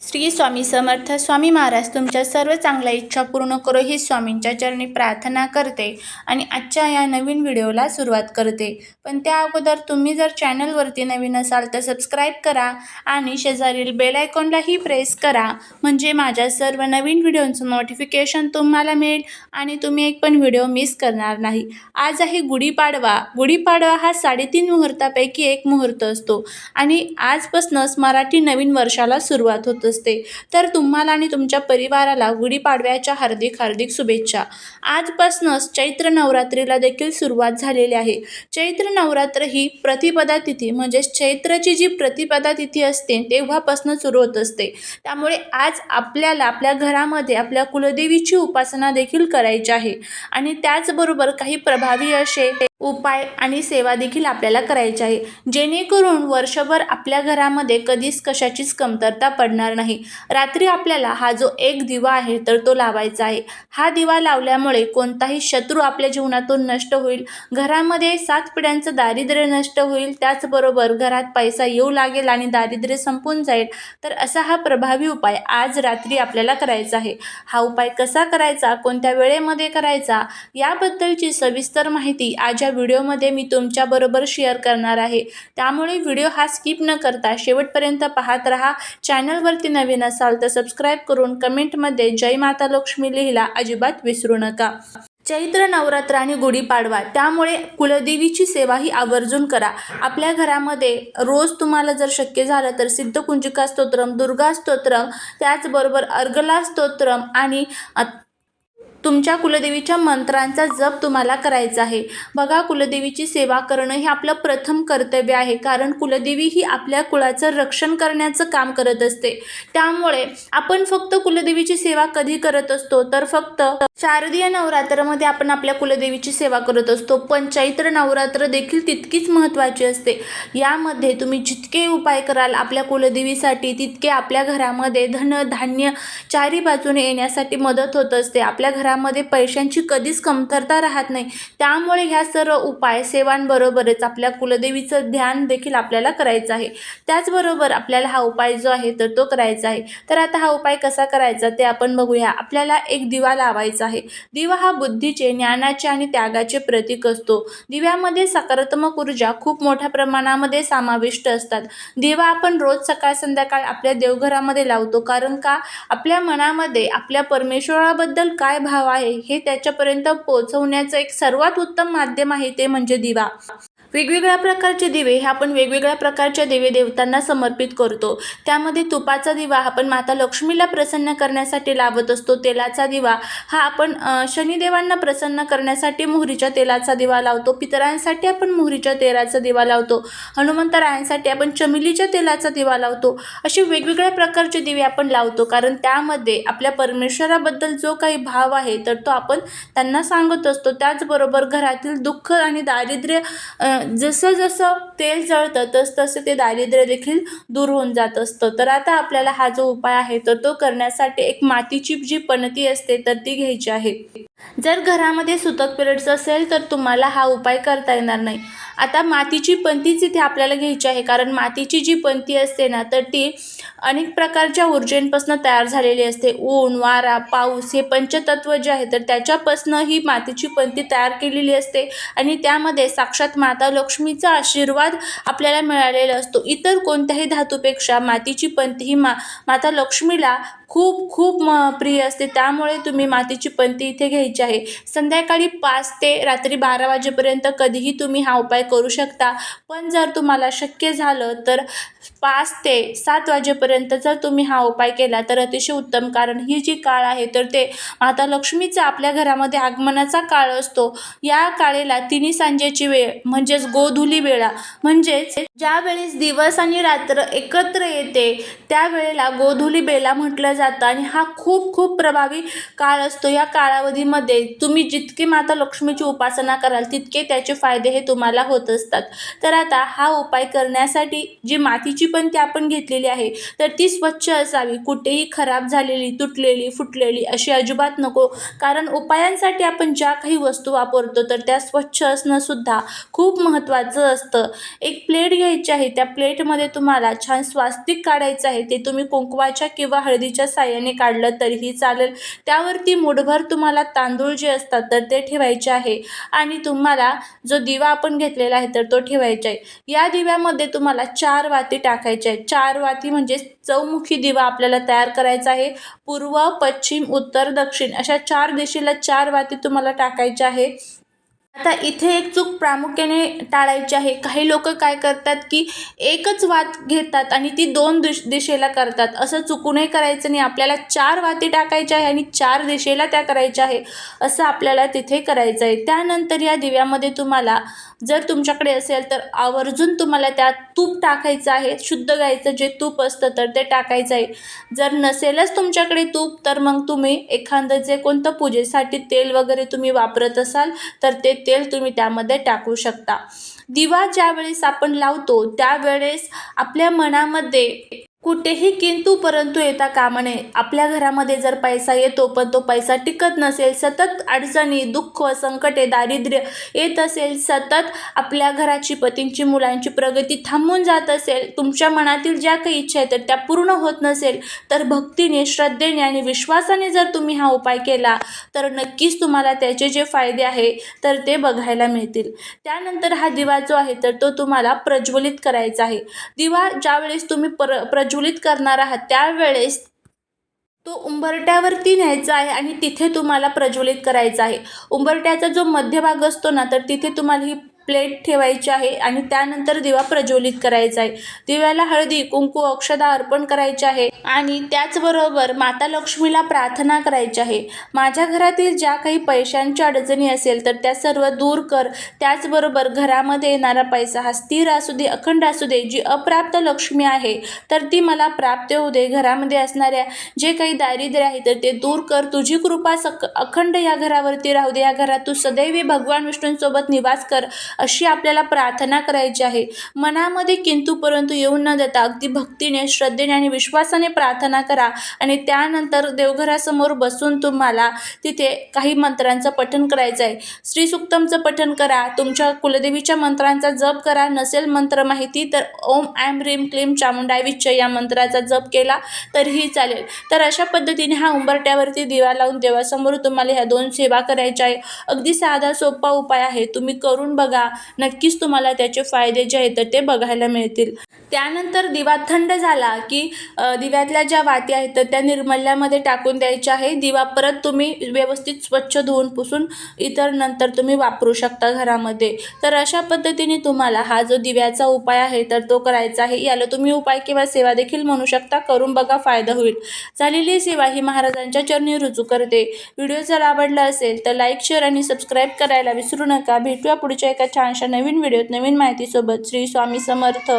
श्री स्वामी समर्थ स्वामी महाराज तुमच्या सर्व चांगल्या इच्छा पूर्ण करो ही स्वामींच्या चरणी प्रार्थना करते आणि आजच्या या नवीन व्हिडिओला सुरुवात करते. पण त्या अगोदर तुम्ही जर चॅनलवरती नवीन असाल तर सबस्क्राईब करा आणि शेजारील बेल आयकॉनलाही प्रेस करा. म्हणजे माझ्या सर्व नवीन व्हिडिओचं नोटिफिकेशन तुम्हाला मिळेल आणि तुम्ही एक पण व्हिडिओ मिस करणार नाही. आज आहे गुढीपाडवा. गुढीपाडवा हा साडेतीन मुहूर्तापैकी एक मुहूर्त असतो आणि आजपासूनच मराठी नवीन वर्षाला सुरुवात होत असते. तर तुम्हाला आणि तुमच्या परिवाराला गुढीपाडव्याच्या हार्दिक हार्दिक शुभेच्छा. आजपासूनच चैत्र नवरात्रीला देखील सुरुवात झालेली आहे. चैत्र नवरात्र ही प्रतिपदा तिथी म्हणजेच चैत्रची जी प्रतिपदा तिथी असते तेव्हापासून सुरू होत असते. त्यामुळे आज आपल्याला आपल्या घरामध्ये आपल्या कुलदेवीची उपासना देखील करायची आहे. आणि त्याचबरोबर काही प्रभावी असे उपाय आणि सेवा देखील आपल्याला करायची आहे. जेणेकरून वर्षभर आपल्या घरामध्ये कधीच कशाचीच कमतरता पडणार नाही. रात्री आपल्याला हा जो एक दिवा आहे तर तो लावायचा आहे. हा दिवा लावल्यामुळे कोणताही शत्रू आपल्या जीवनातून नष्ट होईल. घरामध्ये सात पिढ्यांचं दारिद्र्य नष्ट होईल. त्याचबरोबर घरात पैसा येऊ लागेल आणि दारिद्र्य संपून जाईल. तर असा हा प्रभावी उपाय आज रात्री आपल्याला करायचा आहे. हा उपाय कसा करायचा? कोणत्या वेळेमध्ये करायचा? याबद्दलची सविस्तर माहिती आज आजच्या व्हिडिओमध्ये मी तुमच्याबरोबर शेअर करणार आहे. त्यामुळे व्हिडिओ हा स्किप न करता शेवटपर्यंत पाहत राहा. चॅनलवरती नवीन असाल तर सबस्क्राईब करून कमेंटमध्ये जय माता लक्ष्मी लिहिला अजिबात विसरू नका. चैत्र नवरात्र आणि गुढीपाडवा त्यामुळे कुलदेवीची सेवा ही आवर्जून करा. आपल्या घरामध्ये रोज तुम्हाला जर शक्य झालं तर सिद्धकुंजिका स्तोत्रम दुर्गा स्तोत्रम त्याचबरोबर अर्गला स्तोत्रम आणि तुमच्या कुलदेवीच्या मंत्रांचा जप तुम्हाला करायचा आहे. बघा कुलदेवीची सेवा करणं हे आपलं प्रथम कर्तव्य आहे. कारण कुलदेवी ही आपल्या कुळाचं रक्षण करण्याचं काम करत असते. त्यामुळे आपण फक्त कुलदेवीची सेवा कधी करत असतो? तर फक्त शारदीय नवरात्रामध्ये आपण आपल्या कुलदेवीची सेवा करत असतो. पण चैत्र नवरात्र देखील तितकीच महत्त्वाची असते. यामध्ये तुम्ही जितके उपाय कराल आपल्या कुलदेवीसाठी तितके आपल्या घरामध्ये धन धान्य चारी बाजूने येण्यासाठी मदत होत असते. आपल्या घरा घरामध्ये पैशांची कधीच कमतरता राहत नाही. त्यामुळे ह्या सर्व उपाय सेवांबरोबरच आपल्या कुलदेवीचं ध्यान देखील आपल्याला करायचं आहे. त्याचबरोबर आपल्याला हा उपाय जो आहे तर तो करायचा आहे. तर आता हा उपाय कसा करायचा ते आपण बघूया. आपल्याला एक दिवा लावायचा आहे. दिवा हा बुद्धीचे ज्ञानाचे आणि त्यागाचे प्रतीक असतो. दिव्यामध्ये सकारात्मक ऊर्जा खूप मोठ्या प्रमाणामध्ये समाविष्ट असतात. दिवा आपण रोज सकाळ संध्याकाळ आपल्या देवघरामध्ये लावतो. कारण का? आपल्या मनामध्ये आपल्या परमेश्वराबद्दल काय भाव आहे. हे त्याच्यापर्यंत पोहोचवण्याचं एक सर्वात उत्तम माध्यम आहे ते म्हणजे दिवा. वेगवेगळ्या प्रकारचे दिवे हे आपण वेगवेगळ्या प्रकारच्या देवी देवतांना समर्पित करतो. त्यामध्ये तुपाचा दिवा आपण माता लक्ष्मीला प्रसन्न करण्यासाठी लावत असतो. तेलाचा दिवा हा आपण शनिदेवांना प्रसन्न करण्यासाठी मोहरीच्या तेलाचा दिवा लावतो. पितरांसाठी आपण मोहरीच्या तेलाचा दिवा लावतो. हनुमंतरायांसाठी आपण चमेलीच्या तेलाचा दिवा लावतो. असे वेगवेगळ्या प्रकारचे दिवे आपण लावतो. कारण त्यामध्ये आपल्या परमेश्वराबद्दल जो काही भाव आहे तर तो आपण त्यांना सांगत असतो. त्याचबरोबर घरातील दुःख आणि दारिद्र्य जसं जसं तेल जळतं तस तसं ते दारिद्र्य देखील दूर होऊन जात असतं. तर आता आपल्याला हा जो उपाय आहे तर तो करण्यासाठी एक मातीची जी पणती असते तर ती घ्यायची आहे. जर घरामध्ये सुतक पिरियड्स असेल तर तुम्हाला हा उपाय करता येणार नाही. आता मातीची पंतीच इथे आपल्याला घ्यायची आहे कारण मातीची जी पंती असते ना तर ती अनेक प्रकारच्या ऊर्जेंपासून तयार झालेली असते. ऊन वारा पाऊस हे पंचतत्व जे आहे तर त्याच्यापासून ही मातीची पंती तयार केलेली असते. आणि त्यामध्ये साक्षात माता लक्ष्मीचा आशीर्वाद आपल्याला मिळालेला असतो. इतर कोणत्याही धातूपेक्षा मातीची पंत ही मा माता लक्ष्मीला खूप खूप म प्रिय असते. त्यामुळे तुम्ही मातीची पणती इथे घ्यायची आहे. संध्याकाळी पाच ते रात्री बारा वाजेपर्यंत कधीही तुम्ही हा उपाय करू शकता. पण जर तुम्हाला शक्य झालं तर पाच ते सात वाजेपर्यंत जर तुम्ही हा उपाय केला तर अतिशय उत्तम. कारण ही जी काळ आहे तर ते माता लक्ष्मीचा आपल्या घरामध्ये आगमनाचा काळ असतो. या काळेला तिन्ही सांजेची वेळ म्हणजेच गोधुली वेळा म्हणजेच ज्या वेळेस दिवस आणि रात्र एकत्र येते त्यावेळेला गोधुली बेला म्हटलं जातं आणि हा खूप खूप प्रभावी काळ असतो. या काळावधीमध्ये तुम्ही जितके माता लक्ष्मीची उपासना कराल तितके त्याचे फायदे हे तुम्हाला होत असतात. तर आता हा उपाय करण्यासाठी जी मातीची पण ती आपण घेतलेली आहे तर ती स्वच्छ असावी. कुठेही खराब झालेली तुटलेली फुटलेली अशी अजिबात नको. कारण उपायांसाठी आपण ज्या काही वस्तू वापरतो तर त्या स्वच्छ असणं सुद्धा खूप महत्त्वाचं असतं. एक प्लेट घ्यायची आहे त्या प्लेटमध्ये तुम्हाला छान स्वास्तिक काढायचं आहे. ते तुम्ही कुंकवाच्या किंवा हळदीच्या साह्याने काढलं तरीही चालेल. त्यावरती मुठभर तुम्हाला तांदूळ जे असतात तर ते ठेवायचे आहे. आणि तुम्हाला जो दिवा आपण घेतलेला आहे तर तो ठेवायचा आहे. या दिव्यामध्ये तुम्हाला चार वाती टाकायच्या आहेत. चार वाती म्हणजे चौमुखी दिवा आपल्याला तयार करायचा आहे. पूर्व पश्चिम उत्तर दक्षिण अशा चार दिशेला चार वाती तुम्हाला टाकायच्या आहे आता इथे एक चूक प्रामुख्याने टाळायची आहे. काही लोक काय करतात की एकच वात घेतात आणि ती दोन दिश दिशेला करतात. असं चुकूनही करायचं नाही. आपल्याला चार वाती टाकायच्या आहे आणि चार दिशेला त्या करायच्या आहे. असं आपल्याला तिथे करायचं आहे. त्यानंतर या दिव्यामध्ये तुम्हाला जर तुमच्याकडे असेल तर आवर्जून तुम्हाला त्यात तूप टाकायचं आहे. शुद्ध गायचं जे तूप असतं तर ते टाकायचं आहे. जर नसेलच तुमच्याकडे तूप तर मग तुम्ही एखादं जे कोणतं पूजेसाठी तेल वगैरे तुम्ही वापरत असाल तर ते तेल तुम्ही त्यामध्ये टाकू शकता. दिवा ज्यावेळेस आपण लावतो त्यावेळेस आपल्या मनामध्ये कुठेही किंतु परंतु येता कामा नये. आपल्या घरामध्ये जर पैसा येतो पण तो पैसा टिकत नसेल सतत अडचणी दुःख संकटे दारिद्र्य येत असेल सतत आपल्या घराची पतींची मुलांची प्रगती थांबून जात असेल तुमच्या मनातील ज्या काही इच्छा आहेत तर त्या पूर्ण होत नसेल तर भक्तीने श्रद्धेने आणि विश्वासाने जर तुम्ही हा उपाय केला तर नक्कीच तुम्हाला त्याचे जे फायदे आहे तर ते बघायला मिळतील. त्यानंतर हा दिवा जो आहे तर तो तुम्हाला प्रज्वलित करायचा आहे. दिवा ज्यावेळेस तुम्ही पर प्रज्वलित करणार आहात त्यावेळेस तो उंबरट्यावरती न्यायचा आहे आणि तिथे तुम्हाला प्रज्वलित करायचा आहे. उंबरट्याचा जो मध्यभाग असतो ना तर तिथे तुम्हाला ही प्लेट ठेवायची आहे आणि त्यानंतर दिवा प्रज्वलित करायचा आहे. दिव्याला हळदी कुंकू अक्षदा अर्पण करायचे आहे आणि त्याचबरोबर माता लक्ष्मीला प्रार्थना करायची आहे. माझ्या घरातील ज्या काही पैशांच्या अडचणी असेल तर त्या सर्व दूर कर. त्याचबरोबर घरामध्ये येणारा पैसा हा स्थिर असू दे अखंड असू दे जी अप्राप्त लक्ष्मी आहे तर ती मला प्राप्त होऊ दे. घरामध्ये असणाऱ्या जे काही दारिद्र्य आहे तर ते दूर कर. तुझी कृपा सक अखंड या घरावरती राहू दे. या घरात तू सदैवी भगवान विष्णूंसोबत निवास कर. अशी आपल्याला प्रार्थना करायची आहे. मनामध्ये किंतु परंतु येऊन न देता अगदी भक्तीने श्रद्धेने आणि विश्वासाने प्रार्थना करा आणि त्यानंतर देवघरासमोर बसून तुम्हाला तिथे काही मंत्रांचं पठण करायचं आहे. श्रीसुक्तमचं पठण करा. तुमच्या कुलदेवीच्या मंत्रांचा जप करा. नसेल मंत्र माहिती तर ओम ॲम रीम क्लीम चामुंडाविच्च या मंत्राचा जप केला तरीही चालेल. तर अशा पद्धतीने हा उंबरट्यावरती दिवा लावून देवासमोर तुम्हाला ह्या दोन सेवा करायच्या आहे. अगदी साधा सोपा उपाय आहे. तुम्ही करून बघा. नक्कीच तुम्हाला त्याचे फायदे जे आहेत तर ते बघायला मिळतील. त्यानंतर दिवा थंड झाला की दिव्यातल्या ज्या वाती आहेत तर त्या निर्मल्यामध्ये टाकून द्यायच्या आहे. दिवा परत तुम्ही व्यवस्थित स्वच्छ धुवून पुसून इतर नंतर तुम्ही वापरू शकता घरामध्ये. तर अशा पद्धतीने तुम्हाला हा जो दिव्याचा उपाय आहे तर तो करायचा आहे. याला तुम्ही उपाय किंवा सेवा देखील म्हणू शकता. करून बघा फायदा होईल. झालेली सेवा ही महाराजांच्या चरणी रुजू करते. व्हिडिओ जर आवडला असेल तर लाईक शेअर आणि सबस्क्राईब करायला विसरू नका. भेटूया पुढच्या एका छानशा नवीन व्हिडिओत नवीन माहितीसोबत श्री स्वामी समर्थ.